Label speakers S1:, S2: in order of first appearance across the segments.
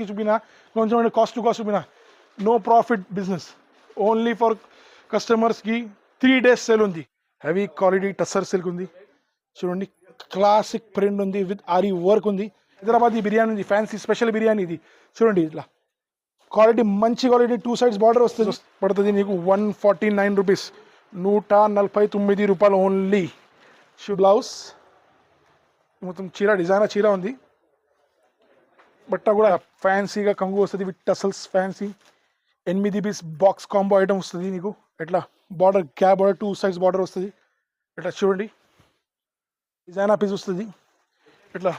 S1: కి చూపినా కొంచెం cost to cost చూపినా no profit business only for కస్టమర్స్కి త్రీ డేస్ సేల్ ఉంది హెవీ క్వాలిటీ టస్సర్ సిల్క్ ఉంది చూడండి క్లాసిక్ ప్రింట్ ఉంది విత్ ఆరి వర్క్ ఉంది హైదరాబాద్ బిర్యానీ ఉంది ఫ్యాన్సీ స్పెషల్ బిర్యానీ ఇది చూడండి ఇట్లా క్వాలిటీ మంచి క్వాలిటీ టూ సైడ్స్ బార్డర్ వస్తుంది. పడుతుంది నీకు వన్ ఫార్టీ నైన్ రూపీస్ నూట నలభై తొమ్మిది రూపాయలు ఓన్లీ షూ బ్లౌజ్ మొత్తం చీర డిజైనర్ చీర ఉంది. బట్ట కూడా ఫ్యాన్సీగా కంగు వస్తుంది విత్ టసల్స్ ఫ్యాన్సీ ఎనిమిది పీస్ బాక్స్ కాంబో ఐటమ్ వస్తుంది నీకు. ఎట్లా? బార్డర్ క్యాబ్ బార్డర్ టూ సైజ్ బార్డర్ వస్తుంది. ఇట్లా చూడండి. డిజైనర్ పీస్ వస్తుంది. ఇట్లా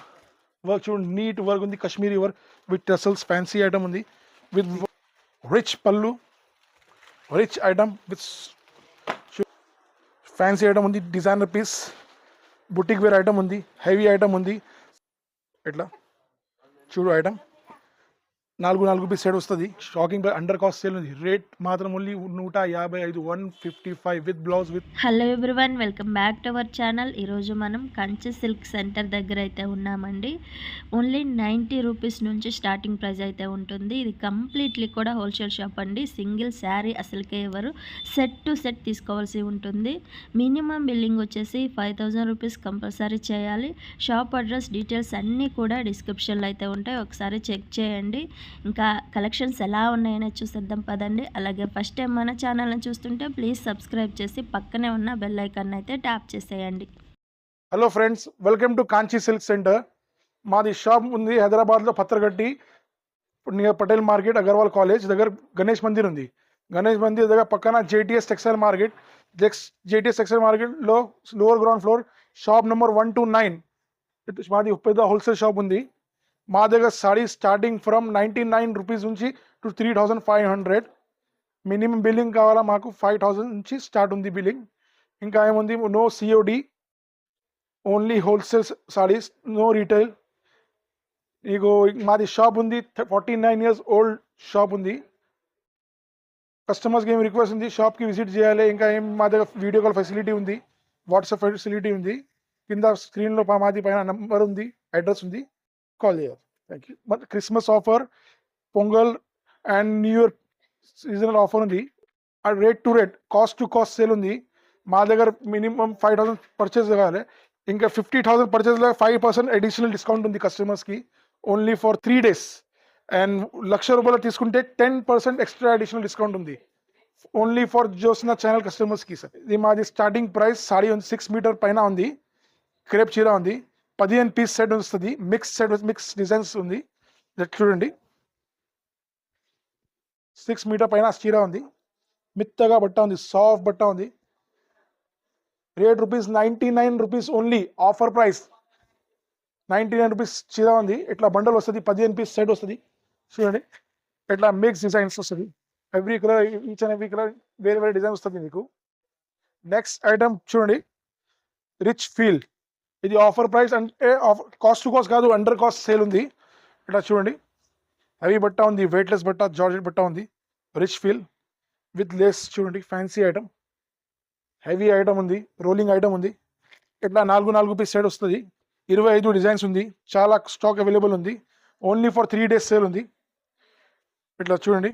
S1: వర్క్ చూడండి. నీట్ వర్క్ ఉంది. Kashmiri work with tassels fancy item ఉంది. విత్ రిచ్ పళ్ళు rich item with fancy item ఉంది. Designer piece boutique wear item ఉంది. హెవీ ఐటమ్ ఉంది. ఇట్లా చూడు ఐటమ్ నాలుగు నాలుగు పీస్ సైడ్ వస్తుంది. షాకింగ్ అండర్ కాస్ట్ సేల్ ఉంది. రేట్ మాత్రం ఓన్లీ నూట యాభై ఐదు one fifty five with blouse with
S2: hello everyone welcome back to our channel ఈరోజు మనం కంచి సిల్క్ సెంటర్ దగ్గర అయితే ఉన్నామండి. ఓన్లీ నైంటీ రూపీస్ నుంచి స్టార్టింగ్ ప్రైస్ అయితే ఉంటుంది. ఇది కంప్లీట్లీ కూడా హోల్సేల్ షాప్ అండి. సింగిల్ శారీ అసలుకే ఎవరు సెట్ టు సెట్ తీసుకోవాల్సి ఉంటుంది. మినిమం బిల్లింగ్ వచ్చేసి ఫైవ్ థౌజండ్ రూపీస్ కంపల్సరీ చేయాలి. షాప్ అడ్రస్ డీటెయిల్స్ అన్నీ కూడా డిస్క్రిప్షన్లో అయితే ఉంటాయి. ఒకసారి చెక్ చేయండి. ఇంకా కలెక్షన్స్ ఎలా ఉన్నాయని చూసేద్దాం పదండి. అలాగే ఫస్ట్ టైం మన ఛానల్ని చూస్తుంటే ప్లీజ్ సబ్స్క్రైబ్ చేసి పక్కనే ఉన్న బెల్ ఐకాన్ అయితే ట్యాప్ చేసేయండి.
S1: Hello friends welcome to Kanchi silk centre. మాది షాప్ ఉంది హైదరాబాద్లో Pathargatti near Patel market Agarwal college దగ్గర గణేష్ మందిర్ ఉంది. గణేష్ మందిర్ దగ్గర పక్కన జేటీఎస్ టెక్స్టైల్ మార్కెట్ జెక్స్ జేటీఎస్ టెక్స్టైల్ మార్కెట్లో lower ground floor shop number one two nine. మాది పెద్ద హోల్సేల్ షాప్ ఉంది. మా దగ్గర sari starting from ninety nine rupees నుంచి to three thousand five hundred minimum billing కావాలా మాకు ఫైవ్ థౌజండ్ నుంచి స్టార్ట్ ఉంది బిల్లింగ్ ఇంకా ఏముంది? No COD only wholesale saris no retail నీకు మాది షాప్ ఉంది forty nine years old shop ఉంది కస్టమర్స్కి ఏం రిక్వెస్ట్ ఉంది? షాప్కి విజిట్ చేయాలి. ఇంకా ఏం మా దగ్గర వీడియో కాల్ ఫెసిలిటీ ఉంది వాట్సాప్ ఫెసిలిటీ ఉంది. కింద స్క్రీన్లో మాది పైన నెంబర్ ఉంది అడ్రస్ ఉంది. కాల్ చేయాలి థ్యాంక్ యూ మరి Christmas offer Pongal and new year seasonal offer ఉంది. ఆ rate to rate cost to cost sale ఉంది. మా దగ్గర మినిమం ఫైవ్ థౌసండ్ పర్చేస్ కావాలి. ఇంకా ఫిఫ్టీ థౌసండ్ పర్చేస్లో ఫైవ్ పర్సెంట్ అడిషనల్ డిస్కౌంట్ ఉంది కస్టమర్స్కి only for three days and lakh రూపాయలు తీసుకుంటే ten percent extra additional discount ఉంది. ఓన్లీ ఫర్ జోసిన ఛానల్ కస్టమర్స్కి సార్ ఇది మాది స్టార్టింగ్ ప్రైస్ సారీ ఉంది సిక్స్ మీటర్ పైన ఉంది. క్రేప్ చీర ఉంది. పదిహేను పీస్ సెట్ వస్తుంది. మిక్స్ సెట్ మిక్స్ డిజైన్స్ ఉంది. చూడండి. సిక్స్ మీటర్ పైన చీర ఉంది. మిత్తగా బట్ట ఉంది. సాఫ్ట్ బట్ట ఉంది. Rate rupees ninety nine rupees only offer price ninety nine rupees చీర ఉంది. ఇట్లా బండల్ వస్తుంది. పదిహేను పీస్ సెట్ వస్తుంది. చూడండి. ఇట్లా మిక్స్ డిజైన్స్ వస్తుంది. Every colour each and every colour వేరే వేరే డిజైన్ వస్తుంది మీకు. నెక్స్ట్ ఐటమ్ చూడండి. రిచ్ ఫీల్ ఇది ఆఫర్ ప్రైస్ అంటే ఆఫర్ కాస్ట్ టు కాస్ట్ కాదు అండర్ కాస్ట్ సేల్ ఉంది. ఇట్లా చూడండి. హెవీ బట్ట ఉంది వెయిట్లెస్ బట్ట జార్జెట్ బట్ట ఉంది. రిచ్ ఫీల్ విత్ లేస్ చూడండి ఫ్యాన్సీ ఐటమ్ హెవీ ఐటమ్ ఉంది రోలింగ్ ఐటమ్ ఉంది. ఇట్లా నాలుగు నాలుగు పీస్ సైడ్ వస్తుంది. ఇరవై ఐదు డిజైన్స్ ఉంది చాలా స్టాక్ అవైలబుల్ ఉంది. Only for three days sale ఉంది. ఇట్లా చూడండి.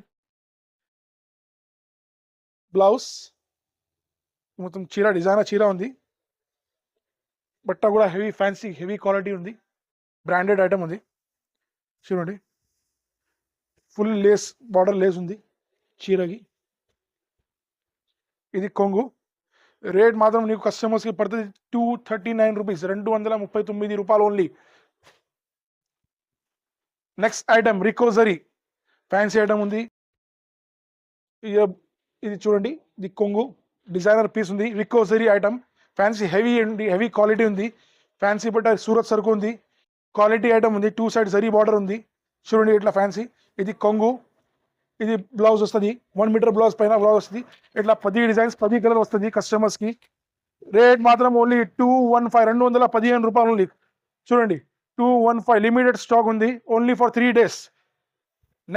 S1: బ్లౌజ్ మొత్తం చీర డిజైనర్ చీర ఉంది. బట్ట కూడా హెవీ ఫ్యాన్సీ హెవీ క్వాలిటీ ఉంది. బ్రాండెడ్ ఐటమ్ ఉంది. చూడండి. ఫుల్ లేస్ బార్డర్ లేస్ ఉంది. చీరకి. ఇది కొంగు. రేట్ మాత్రం నీకు కస్టమర్స్కి పడుతుంది టూ థర్టీ నైన్ రూపీస్ రెండు వందల ముప్పై తొమ్మిది రూపాయలు ఓన్లీ. నెక్స్ట్ ఐటమ్ రికోజరీ. ఫ్యాన్సీ ఐటమ్ ఉంది. ఇది- ఇది చూడండి. ఇది కొంగు. డిజైనర్ పీస్ ఉంది. రికోజరీ ఐటమ్. ఫ్యాన్సీ హెవీ ఉంది హెవీ క్వాలిటీ ఉంది. ఫ్యాన్సీ బట్ట సూరత్ సరుకు ఉంది. క్వాలిటీ ఐటమ్ ఉంది. టూ సైడ్ జరీ బార్డర్ ఉంది. చూడండి ఇట్లా ఫ్యాన్సీ ఇది కొంగు. ఇది బ్లౌజ్ వస్తుంది. వన్ మీటర్ బ్లౌజ్ పైన బ్లౌజ్ వస్తుంది. ఇట్లా పది డిజైన్స్ పది కలర్ వస్తుంది కస్టమర్స్కి రేట్ మాత్రం ఓన్లీ టూ వన్ ఫైవ్ రెండు వందల పదిహేను రూపాయలు ఓన్లీ చూడండి. Two one five limited stock ఉంది. Only for three days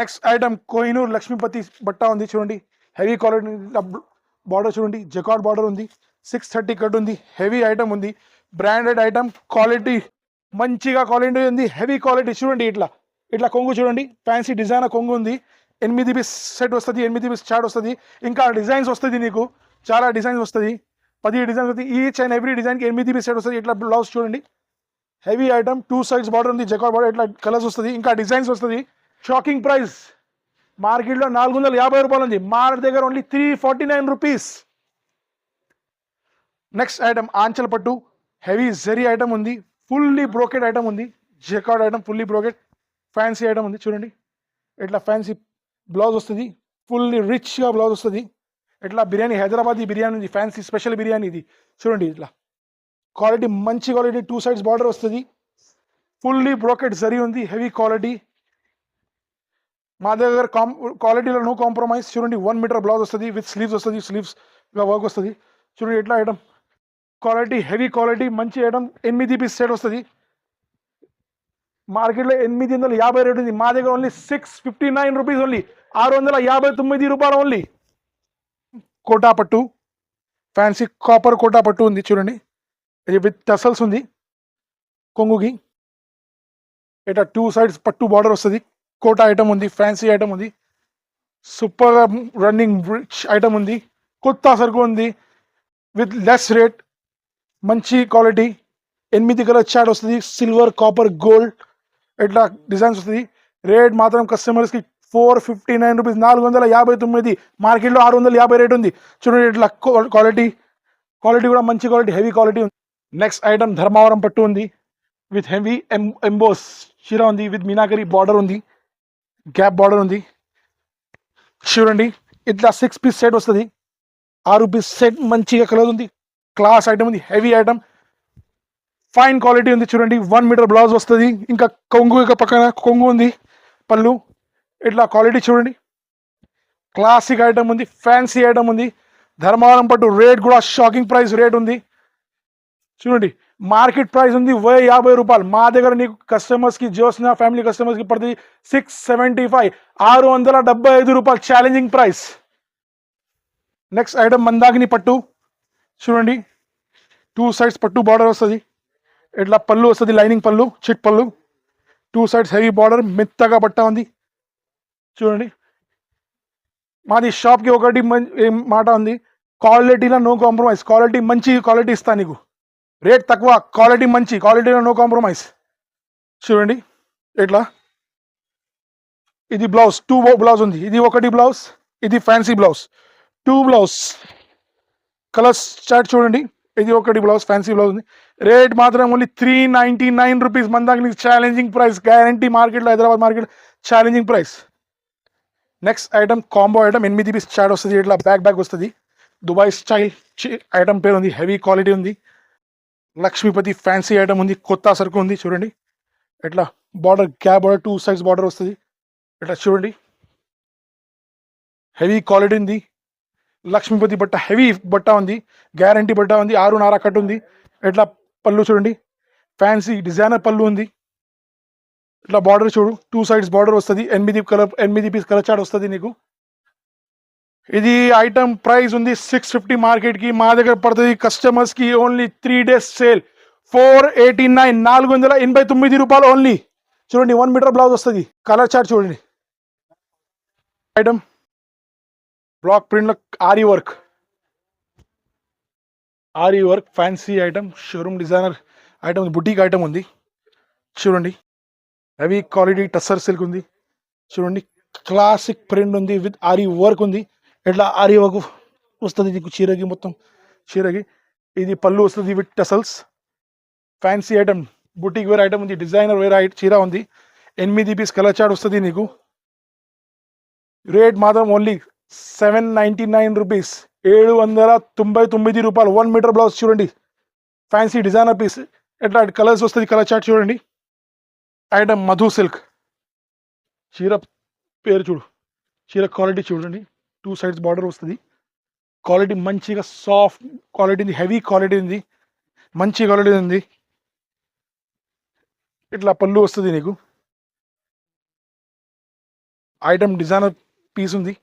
S1: next item Kohinoor Lakshmipati బట్ట ఉంది. చూడండి. హెవీ క్వాలిటీ బార్డర్ చూడండి. జకాట్ బార్డర్ ఉంది. సిక్స్ థర్టీ కట్ ఉంది హెవీ ఐటమ్ ఉంది బ్రాండెడ్ ఐటమ్ క్వాలిటీ మంచిగా క్వాలిటీ ఉంది హెవీ క్వాలిటీ చూడండి ఇట్లా ఇట్లా కొంగు చూడండి ఫ్యాన్సీ డిజైన్ కొంగు ఉంది ఎనిమిది పీస్ సెట్ వస్తుంది ఎనిమిది పీస్ చాట్ వస్తుంది ఇంకా డిజైన్స్ వస్తుంది నీకు చాలా డిజైన్స్ వస్తుంది పది డిజైన్స్ వస్తుంది ఈచ్ అండ్ ఎవ్రీ డిజైన్కి ఎనిమిది పీస్ సెట్ వస్తుంది ఇట్లా బ్లౌజ్ చూడండి heavy item two sides border ఉంది జకార్ బార్డర్ ఇట్లా కలర్స్ వస్తుంది ఇంకా డిజైన్స్ వస్తుంది షాకింగ్ ప్రైస్ మార్కెట్లో నాలుగు వందల యాభై రూపాయలు ఉంది మా దగ్గర only three forty nine rupees next item Anchal పట్టు హెవీ జరీ ఐటమ్ ఉంది. ఫుల్లీ బ్రోకెడ్ ఐటమ్ ఉంది. Jacquard item fully brocade fancy item ఉంది చూడండి. ఇట్లా ఫ్యాన్సీ బ్లౌజ్ వస్తుంది. ఫుల్లీ రిచ్గా బ్లౌజ్ వస్తుంది. ఇట్లా బిర్యానీ హైదరాబాదీ బిర్యానీ ఉంది. ఫ్యాన్సీ స్పెషల్ బిర్యానీ ఇది. చూడండి ఇట్లా. క్వాలిటీ మంచి క్వాలిటీ టూ సైడ్స్ బార్డర్ వస్తుంది. ఫుల్లీ బ్రోకెడ్ జరీ ఉంది హెవీ క్వాలిటీ మా దగ్గర కాం క్వాలిటీలో నో కాంప్రమైజ్ చూడండి వన్ మీటర్ బ్లౌజ్ వస్తుంది. విత్ స్లీవ్స్ వస్తుంది. స్లీవ్స్ వర్క్ వస్తుంది. చూడండి ఎట్లా ఐటమ్ క్వాలిటీ హెవీ క్వాలిటీ మంచి ఐటమ్ ఎనిమిది పీస్ సెట్ వస్తుంది. మార్కెట్లో ఎనిమిది వందల యాభై రేటు ఉంది. మా దగ్గర only six fifty nine rupees only ఆరు వందల యాభై తొమ్మిది రూపాయలు ఓన్లీ కోటా పట్టు ఫ్యాన్సీ కాపర్ కోటా పట్టు ఉంది చూడండి. ఇది విత్ టసల్స్ ఉంది. కొంగుకి. ఇట్లా టూ సైడ్స్ పట్టు బార్డర్ వస్తుంది. కోటా ఐటమ్ ఉంది ఫ్యాన్సీ ఐటమ్ ఉంది. సూపర్ రన్నింగ్ రిచ్ ఐటమ్ ఉంది. కొత్త సరుకు ఉంది. విత్ లెస్ రేట్ మంచి క్వాలిటీ ఎనిమిది కలర్ చాట్ వస్తుంది సిల్వర్ కాపర్ గోల్డ్ ఇట్లా డిజైన్స్ వస్తుంది. రేట్ మాత్రం కస్టమర్స్కి ఫోర్ ఫిఫ్టీ నైన్ రూపీస్ నాలుగు వందల యాభై తొమ్మిది మార్కెట్లో ఆరు వందల యాభై రేట్ ఉంది. చూడండి ఇట్లా క్వాలిటీ క్వాలిటీ కూడా మంచి క్వాలిటీ హెవీ క్వాలిటీ ఉంది. నెక్స్ట్ ఐటమ్ ధర్మవరం పట్టు ఉంది విత్ హెవీ ఎం ఎంబోస్. చీర ఉంది విత్ మీనాకరి బార్డర్ ఉంది గ్యాప్ బార్డర్ ఉంది. చూడండి ఇట్లా సిక్స్ పీస్ సెట్ వస్తుంది. ఆరు పీస్ సెట్ మంచిగా కలర్ ఉంది. క్లాస్ ఐటమ్ ఉంది హెవీ ఐటమ్. ఫైన్ క్వాలిటీ ఉంది చూడండి వన్ మీటర్ బ్లౌజ్ వస్తుంది. ఇంకా కొంగు ఇక పక్కన కొంగు ఉంది పళ్ళు. ఇట్లా క్వాలిటీ చూడండి. క్లాసిక్ ఐటమ్ ఉంది ఫ్యాన్సీ ఐటమ్ ఉంది. ధర్మవరం పట్టు రేట్ కూడా షాకింగ్ ప్రైస్ రేట్ ఉంది. చూడండి మార్కెట్ ప్రైస్ ఉంది వెయ్యి యాభై రూపాయలు. మా దగ్గర నీకు కస్టమర్స్కి జియోస్నా ఫ్యామిలీ కస్టమర్స్కి పడుతుంది సిక్స్ సెవెంటీ ఫైవ్ ఆరు వందల డెబ్బై ఐదు రూపాయలు challenging price next item Mandakini పట్టు. చూడండి. టూ సైడ్స్ పట్టు బార్డర్ వస్తుంది. ఇట్లా పళ్ళు వస్తుంది లైనింగ్ పళ్ళు చిట్ పళ్ళు. టూ సైడ్స్ హెవీ బార్డర్ మెత్తగా బట్ట ఉంది. చూడండి. మాది షాప్కి ఒకటి మం- మాట ఉంది. క్వాలిటీలో నో కాంప్రమైజ్ క్వాలిటీ మంచి క్వాలిటీ ఇస్తా నీకు. రేట్ తక్కువ క్వాలిటీ మంచి క్వాలిటీలో నో కాంప్రమైజ్ చూడండి. ఇట్లా ఇది బ్లౌజ్ టూ బ్లౌజ్ ఉంది. ఇది ఒకటి బ్లౌజ్ ఇది fancy blouse two blouse colours chart చూడండి. ఇది ఒకటి బ్లౌజ్ ఫ్యాన్సీ బ్లౌజ్ ఉంది. రేట్ మాత్రం only three ninety nine rupees మన దాకా నీకు ఛాలెంజింగ్ ప్రైస్ గ్యారంటీ మార్కెట్లో Hyderabad market challenging price next item combo item ఎనిమిది పీస్ చాట్ వస్తుంది. ఇట్లా బ్యాక్ బ్యాక్ వస్తుంది. దుబాయ్ స్టైల్ ఐటమ్ పేరు ఉంది. హెవీ క్వాలిటీ ఉంది. లక్ష్మీపతి ఫ్యాన్సీ ఐటమ్ ఉంది. కొత్త సరుకు ఉంది. చూడండి. ఇట్లా border gap border two size border వస్తుంది. ఇట్లా చూడండి. హెవీ క్వాలిటీ ఉంది. లక్ష్మీపతి బట్ట హెవీ బట్ట ఉంది గ్యారంటీ బట్ట ఉంది ఆరు నారా కట్ ఉంది. ఇట్లా పళ్ళు చూడండి. ఫ్యాన్సీ డిజైనర్ పళ్ళు ఉంది. ఇట్లా బార్డర్ చూడు టూ సైడ్స్ బార్డర్ వస్తుంది. ఎనిమిది కలర్ ఎనిమిది పీస్ కలర్ చాట్ వస్తుంది నీకు. ఇది ఐటమ్ ప్రైస్ ఉంది సిక్స్ ఫిఫ్టీ మార్కెట్కి మా దగ్గర పడుతుంది కస్టమర్స్కి only three days sale four eighty nine నాలుగు వందల ఎనభై తొమ్మిది రూపాయలు ఓన్లీ చూడండి వన్ మీటర్ బ్లౌజ్ వస్తుంది. కలర్ చార్ట్ చూడండి. ఐటమ్ బ్లాక్ ప్రింట్లో aari work. Aari work fancy item showroom designer item boutique item ఉంది. చూడండి. హెవీ క్వాలిటీ టస్సర్ సిల్క్ ఉంది. చూడండి. క్లాసిక్ ప్రింట్ ఉంది విత్ ఆరీ వర్క్ ఉంది. ఇట్లా ఆరీ వర్క్ వస్తుంది? నీకు చీరకి మొత్తం చీరకి. ఇది పళ్ళు వస్తుంది with tassels fancy item boutique wear item ఉంది డిజైనర్ వేర్ ఐ చీర ఉంది. ఎనిమిది పీస్ కలర్ చార్ట్ వస్తుంది నీకు. రేట్ మాత్రం only seven ninety nine rupees ఏడు వందల తొంభై తొమ్మిది రూపాయలు. వన్ మీటర్ బ్లౌజ్ చూడండి. ఫ్యాన్సీ డిజైనర్ పీస్ ఎట్లా కలర్స్ వస్తుంది కలర్ చార్ట్ చూడండి. ఐటమ్ మధు సిల్క్ చీర పేరు చూడు. చీర క్వాలిటీ చూడండి. టూ సైడ్స్ బార్డర్ వస్తుంది. క్వాలిటీ మంచిగా సాఫ్ట్ క్వాలిటీ ఉంది హెవీ క్వాలిటీ ఉంది. మంచి క్వాలిటీ ఉంది. ఇట్లా పళ్ళు వస్తుంది నీకు. ఐటమ్ డిజైనర్ పీస్ ఉంది.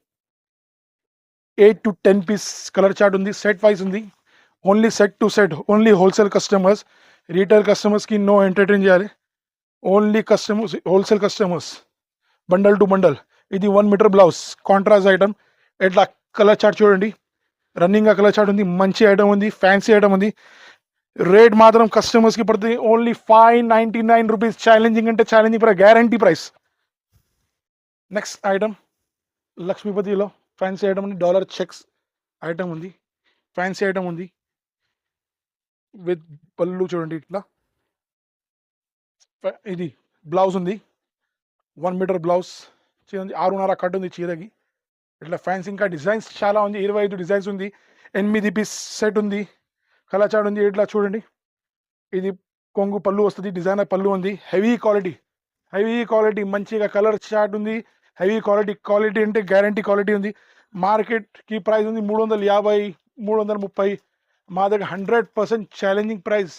S1: Eight to ten piece colour chart ఉంది సెట్ వైజ్ ఉంది. Only set to set only wholesale customers retail కస్టమర్స్కి నో ఎంటర్టైన్ చేయాలి. Only customers wholesale customers bundle to bundle ఇది one metre blouse contrast item ఎట్లా colour chart చూడండి. Running colour chart ఉంది మంచి item ఉంది ఫ్యాన్సీ ఐటమ్ ఉంది. రేట్ మాత్రం కస్టమర్స్కి పడుతుంది only five ninety nine rupees challenging అంటే challenging price guarantee price next item లక్ష్మీపతిలో fancy item ఉంది. డాలర్ చెక్స్ ఐటమ్ ఉంది. ఫ్యాన్సీ ఐటమ్ ఉంది. విత్ పళ్ళు చూడండి ఇట్లా. ఇది బ్లౌజ్ ఉంది. వన్ మీటర్ బ్లౌజ్ చూడండి ఆరున్నర కట్ ఉంది చీరకి. ఇట్లా ఫ్యాన్సీ ఇంకా డిజైన్స్ చాలా ఉంది. ఇరవై ఐదు డిజైన్స్ ఉంది. ఎనిమిది పీస్ సెట్ ఉంది. కలాచాడ్ ఉంది. ఇట్లా చూడండి. ఇది కొంగు పళ్ళు వస్తుంది. డిజైనర్ పళ్ళు ఉంది. హెవీ క్వాలిటీ హెవీ క్వాలిటీ మంచిగా కలర్ చాట్ ఉంది. హెవీ క్వాలిటీ క్వాలిటీ అంటే గ్యారంటీ క్వాలిటీ ఉంది. మార్కెట్కి ప్రైస్ ఉంది మూడు వందల యాభై మూడు వందల ముప్పై. మా దగ్గర hundred percent challenging price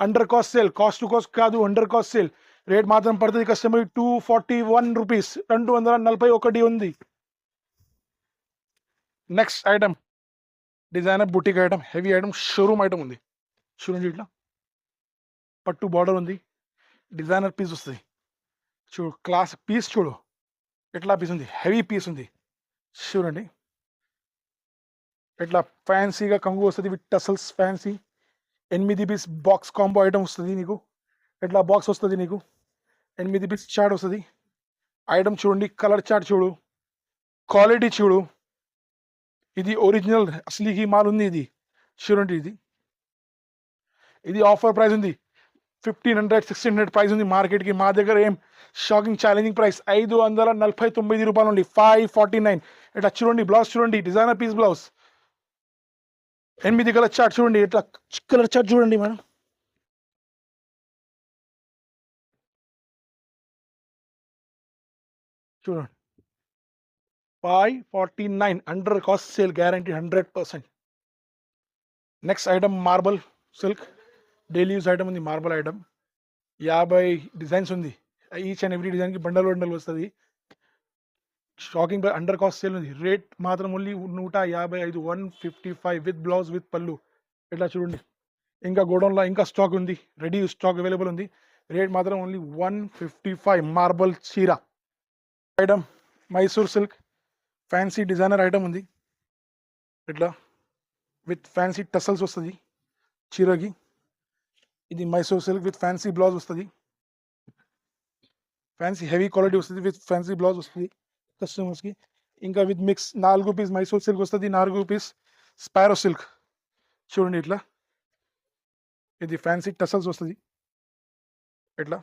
S1: under cost sale cost to cost కాదు అండర్ కాస్ట్ సేల్ రేట్ మాత్రం పడుతుంది customer two forty one rupees రెండు వందల నలభై ఒకటి ఉంది. Next item designer boutique item heavy item showroom item ఉంది. చూడండి ఇట్లా. పట్టు బార్డర్ ఉంది. డిజైనర్ పీస్ వస్తుంది. చూడు క్లాస్ పీస్ చూడు. ఎట్లా పీస్ ఉంది. హెవీ పీస్ ఉంది. చూడండి. ఇట్లా ఫ్యాన్సీగా కంగు వస్తుంది. విత్ టసల్స్ ఫ్యాన్సీ ఎనిమిది పీస్ బాక్స్ కాంబో ఐటమ్ వస్తుంది నీకు. ఇట్లా బాక్స్ వస్తుంది నీకు. ఎనిమిది పీస్ చార్ట్ వస్తుంది. ఐటమ్ చూడండి. కలర్ చార్ట్ చూడు. క్వాలిటీ చూడు. ఇది ఒరిజినల్ అసలీకి మాల్ ఉంది ఇది. చూడండి ఇది. ఇది ఆఫర్ ప్రైస్ ఉంది. Fifteen hundred sixteen hundred price ఉంది మార్కెట్కి. మా దగ్గర ఏం షాకింగ్ ఛాలెంజింగ్ ప్రైస్ ఐదు వందల నలభై తొమ్మిది రూపాయలు ఉంది. Five forty nine. ఇట్లా చూడండి బ్లౌజ్ చూడండి డిజైనర్ పీస్ బ్లౌజ్. ఎనిమిది కలర్ చార్ట్ చూడండి ఇట్లా కలర్ చార్ట్ చూడండి మేడం. చూడండి. Five forty nine under cost sale guarantee hundred percent. Next item marble silk. Daily use item ఉంది మార్బల్ ఐటమ్. యాభై డిజైన్స్ ఉంది. ఈచ్ అండ్ ఎవ్రీ డిజైన్కి బండల్ బండలు వస్తుంది. షాకింగ్ అండర్ కాస్ట్ సేల్ ఉంది. రేట్ మాత్రం ఓన్లీ నూట యాభై ఐదు one fifty five with blouse with పళ్ళు. ఇట్లా చూడండి. ఇంకా గోడౌన్లో ఇంకా స్టాక్ ఉంది. రెడీ స్టాక్ అవైలబుల్ ఉంది. రేట్ మాత్రం only one fifty five marble చీర. Item Mysore silk. Fancy designer item ఉంది. ఇట్లా విత్ ఫ్యాన్సీ టసల్స్ వస్తుంది. చీరకి. ఇది Mysore silk with fancy blouse వస్తుంది. ఫ్యాన్సీ హెవీ క్వాలిటీ వస్తుంది విత్ ఫ్యాన్సీ బ్లౌజ్ వస్తుంది కస్టమర్స్కి ఇంకా విత్ మిక్స్ నాలుగు పీస్ మైసూర్ సిల్క్ వస్తుంది నాలుగు పీస్ స్పారో సిల్క్ చూడండి ఇట్లా. ఇది ఫ్యాన్సీ టసల్స్ వస్తుంది. ఇట్లా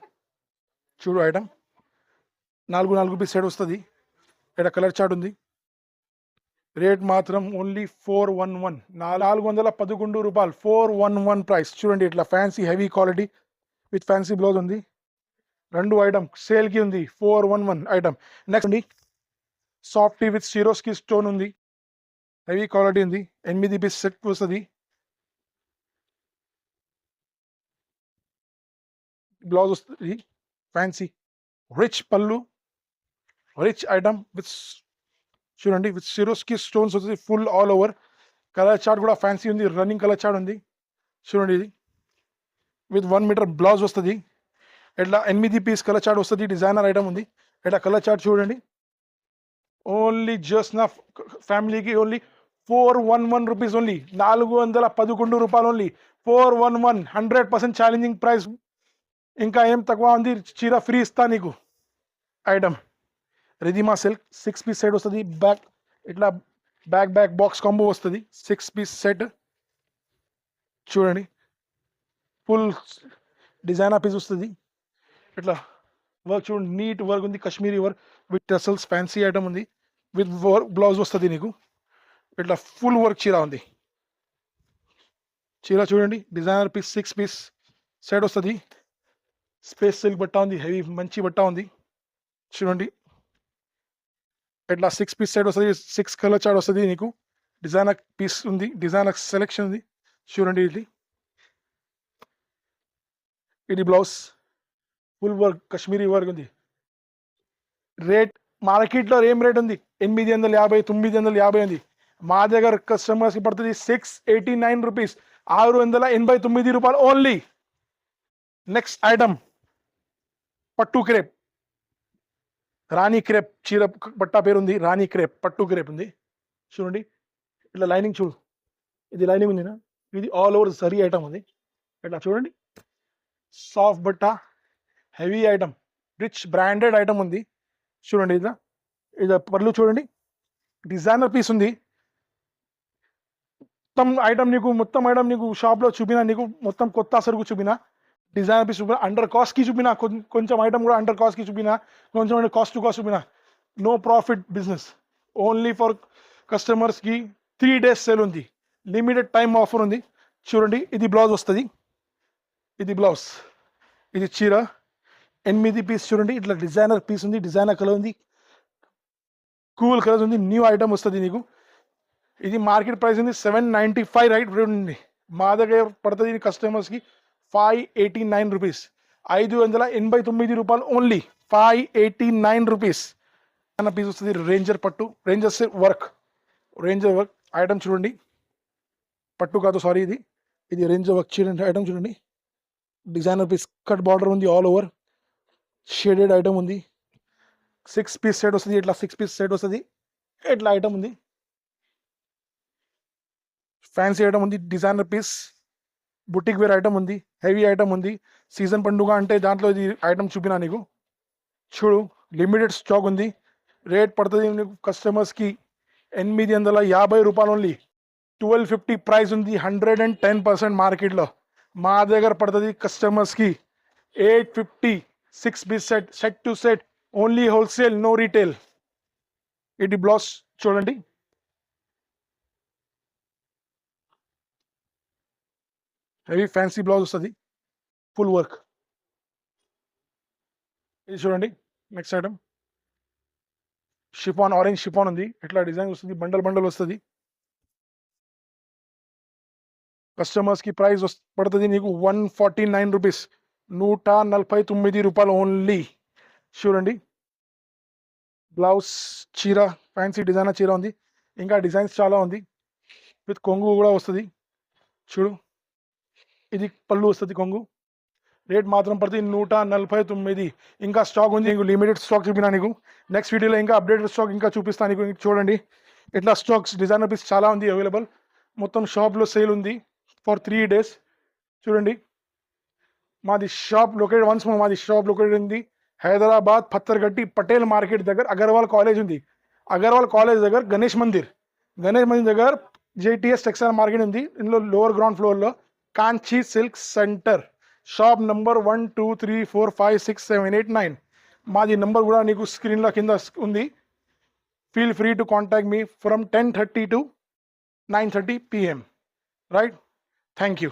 S1: చూడు ఐటమ్ నాలుగు నాలుగు పీస్ సెట్ వస్తుంది. ఇక్కడ కలర్ చార్ట్ ఉంది. రేట్ మాత్రం ఓన్లీ ఫోర్ వన్ వన్. నాలుగు వందల పదకొండు రూపాయలు. Four one one price. చూడండి ఇట్లా fancy heavy quality with fancy blouse ఉంది. రెండు ఐటమ్. సేల్కి ఉంది. Four one one item. Next అండి. సాఫ్టీ విత్ సిరోస్కి స్టోన్ ఉంది. హెవీ క్వాలిటీ ఉంది. ఎనిమిది పీస్ సెట్ వస్తుంది. బ్లౌజ్ వస్తుంది. ఫ్యాన్సీ. రిచ్ పళ్ళు. రిచ్ ఐటమ్ విత్ చూడండి విత్ సిరోస్కి స్టోన్స్ వస్తుంది full all over. Colour chart కూడా ఫ్యాన్సీ ఉంది రన్నింగ్ కలర్ చార్ట్ ఉంది. చూడండి ఇది. విత్ వన్ మీటర్ బ్లౌజ్ వస్తుంది. ఇట్లా ఎనిమిది పీస్ కలర్ చార్ట్ వస్తుంది డిజైనర్ ఐటమ్ ఉంది. ఇట్లా కలర్ చార్ట్ చూడండి. ఓన్లీ జస్ట్ నా ఫ్యామిలీకి only four one one rupees only. నాలుగు వందల పదకొండు రూపాయలు only. Four one one hundred percent challenging price ఇంకా ఏం తక్కువ ఉంది? చీర ఫ్రీ ఇస్తా నీకు. ఐటమ్. రెదిమా సిల్క్ సిక్స్ పీస్ సెట్ వస్తుంది. బ్యాక్ ఇట్లా బ్యాక్ బ్యాక్ బాక్స్ కాంబో వస్తుంది. సిక్స్ పీస్ సెట్ చూడండి. ఫుల్ డిజైనర్ పీస్ వస్తుంది. ఇట్లా వర్క్ చూడండి. నీట్ వర్క్ ఉంది. Kashmiri work with tassels fancy item ఉంది. విత్ వర్క్ బ్లౌజ్ వస్తుంది నీకు. ఇట్లా ఫుల్ వర్క్ చీర ఉంది. చీర చూడండి. Designer piece six piece set వస్తుంది. స్పేస్ సిల్క్ బట్ట ఉంది. హెవీ మంచి బట్ట ఉంది. చూడండి. ఇట్లా సిక్స్ పీస్ సైడ్ వస్తుంది సిక్స్ కలర్ చార్ట్ వస్తుంది నీకు. డిజైనర్ పీస్ ఉంది డిజైనర్ సెలెక్షన్ ఉంది. చూడండి ఇది. ఇది blouse full work Kashmiri work ఉంది. రేట్ మార్కెట్లో ఏం రేట్ ఉంది? ఎనిమిది వందల యాభై తొమ్మిది వందల యాభై ఉంది. మా దగ్గర కస్టమర్స్కి పడుతుంది సిక్స్ ఎయిటీ నైన్ రూపీస్ ఆరు వందల ఎనభై తొమ్మిది రూపాయలు ఓన్లీ నెక్స్ట్ ఐటమ్ పట్టు క్రేప్. రాణి క్రేప్ చీర పట్టా పేరు ఉంది రాణి క్రేప్ పట్టు క్రేప్ ఉంది. చూడండి ఇట్లా లైనింగ్ చూడు. ఇది లైనింగ్ ఉంది ఇది ఆల్ ఓవర్ సరీ ఐటమ్ ఉంది. ఇట్లా చూడండి. సాఫ్ట్ బట్ట heavy item rich branded item ఉంది. చూడండి ఇట్లా. ఇది పర్లు చూడండి. డిజైనర్ పీస్ ఉంది. మొత్తం ఐటమ్ నీకు మొత్తం ఐటమ్ నీకు షాప్లో చూపినా నీకు మొత్తం కొత్త సరుకు చూపినా. డిజైనర్ పీస్ చూపినా అండర్ కాస్ట్కి చూపినా కొంచెం ఐటమ్ కూడా అండర్ కాస్ట్కి చూపినా కొంచెం cost to cost చూపినా no profit business only for కస్టమర్స్కి త్రీ డేస్ సేల్ ఉంది. లిమిటెడ్ టైం ఆఫర్ ఉంది. చూడండి ఇది బ్లౌజ్ వస్తుంది. ఇది బ్లౌజ్ ఇది చీర. ఎనిమిది పీస్ చూడండి ఇట్లా డిజైనర్ పీస్ ఉంది డిజైనర్ కలర్ ఉంది. కూల్ కలర్ ఉంది. న్యూ ఐటమ్ వస్తుంది నీకు. ఇది మార్కెట్ ప్రైస్ ఉంది సెవెన్ నైంటీ ఫైవ్ రైట్ ఉంది మా దగ్గర పడుతుంది కస్టమర్స్కి ఫైవ్ ఎయిటీ నైన్ రూపీస్. ఐదు వందల ఎనభై తొమ్మిది రూపాయలు only five eighty nine rupees. అన్న పీస్ వస్తుంది రేంజర్ పట్టు Rangers work ranger work item చూడండి. పట్టు కాదు సారీ ఇది. ఇది రేంజర్ వర్క్ చూడండి ఐటమ్ చూడండి. డిజైనర్ పీస్ కట్ బార్డర్ ఉంది ఆల్ ఓవర్ షేడెడ్ ఐటమ్ ఉంది. సిక్స్ పీస్ సెట్ వస్తుంది ఇట్లా సిక్స్ పీస్ సెట్ వస్తుంది. ఇట్లా ఐటమ్ ఉంది. ఫ్యాన్సీ ఐటమ్ ఉంది designer piece boutique wear item ఉంది హెవీ ఐటమ్ ఉంది. సీజన్ పండుగ అంటే దాంట్లో ఇది ఐటమ్ చూపినా నీకు. చూడు లిమిటెడ్ స్టాక్ ఉంది. రేట్ పడుతుంది నీకు కస్టమర్స్కి ఎనిమిది వందల యాభై రూపాయలు ఓన్లీ. ట్వెల్వ్ ఫిఫ్టీ ప్రైస్ ఉంది హండ్రెడ్ అండ్ టెన్ పర్సెంట్ మార్కెట్లో. మా దగ్గర పడుతుంది కస్టమర్స్కి eight fifty six B set set to set only wholesale no retail. ఇది బ్లౌజ్ చూడండి. హెవీ ఫ్యాన్సీ బ్లౌజ్ వస్తుంది. ఫుల్ వర్క్ ఇది చూడండి next item chiffon orange chiffon ఉంది. ఇట్లా డిజైన్ వస్తుంది? బండల్ బండల్ వస్తుంది. కస్టమర్స్కి ప్రైస్ పడుతుంది నీకు వన్ ఫార్టీ నైన్ రూపీస్ నూట నలభై తొమ్మిది రూపాయలు ఓన్లీ చూడండి. బ్లౌజ్ చీర ఫ్యాన్సీ డిజైనర్ చీర ఉంది. ఇంకా డిజైన్స్ చాలా ఉంది. విత్ కొంగు కూడా వస్తుంది. చూడు. ఇది పళ్ళు వస్తుంది కొంగు. రేట్ మాత్రం పడుతుంది నూట నలభై తొమ్మిది. ఇంకా స్టాక్ ఉంది నీకు లిమిటెడ్ స్టాక్ చూపినా నీకు. నెక్స్ట్ వీడియోలో ఇంకా అప్డేటెడ్ స్టాక్ ఇంకా చూపిస్తాను నీకు చూడండి. ఇట్లా స్టాక్స్ డిజైనర్ పీస్ చాలా ఉంది అవైలబుల్ మొత్తం షాప్లో సేల్ ఉంది ఫర్ త్రీ డేస్ చూడండి. మాది షాప్ లొకేట్ వన్స్ మాది షాప్ లొకేట్ ఉంది. హైదరాబాద్ పత్తర్గట్టి పటేల్ మార్కెట్ దగ్గర అగర్వాల్ కాలేజ్ ఉంది. అగర్వాల్ కాలేజ్ దగ్గర గణేష్ మందిర్. గణేష్ మందిర్ దగ్గర జేటీఎస్ టెక్స్టైల్ మార్కెట్ ఉంది. ఇందులో లోవర్ గ్రౌండ్ ఫ్లోర్లో Kanchi silk centre shop number one two three four five six seven eight nine మాది నంబర్ కూడా నీకు స్క్రీన్లో కింద ఉంది feel free to contact me from ten thirty to nine thirty PM right thank you